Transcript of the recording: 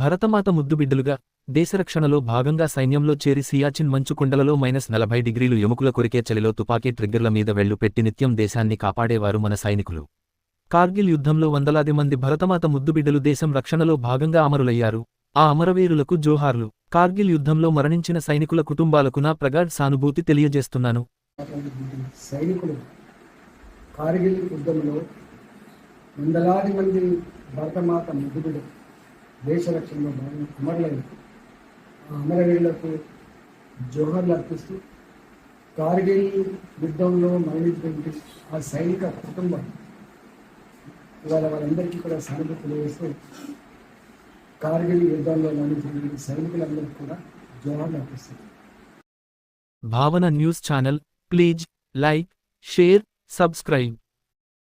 భరతమాత ముద్దుబిడ్డలుగా దేశరక్షణలో భాగంగా సైన్యంలో చేరి సియాచిన్ మంచు కుండలలో మైనస్ నలభై డిగ్రీలు ఎముకల కొరికే చలిలో తుపాకీ ట్రిగ్గర్ల మీద వెళ్ళు పెట్టి నిత్యం దేశాన్ని కాపాడేవారు మన సైనికులు. కార్గిల్ యుద్ధంలో వందలాది మంది భరతమాత ముద్దుబిడ్డలు దేశం రక్షణలో భాగంగా అమరులయ్యారు. ఆ అమరవీరులకు జోహార్లు. కార్గిల్ యుద్ధంలో మరణించిన సైనికుల కుటుంబాలకు నా ప్రగాఢ్ సానుభూతి తెలియజేస్తున్నాను. సైనికులు కార్గిల్ యుద్ధంలో వందలాది మంది భరతమాత ముద్దుబిడ్డలు దేశ రక్షణలో భాగంగా అమరులైన ఆ అమరవీరులకు జోహర్లు అర్పిస్తూ కార్గిల్ యుద్ధంలో మరణించినటువంటి ఆ సైనిక కుటుంబం ఇవాళ వాళ్ళందరికీ కూడా సానుభూతి తెలియజేస్తూ కార్గిల్ యుద్ధంలో మరణించినటువంటి సైనికులందరికీ కూడా జోహర్లు అర్పిస్తారు Bhavana news channel please like share subscribe.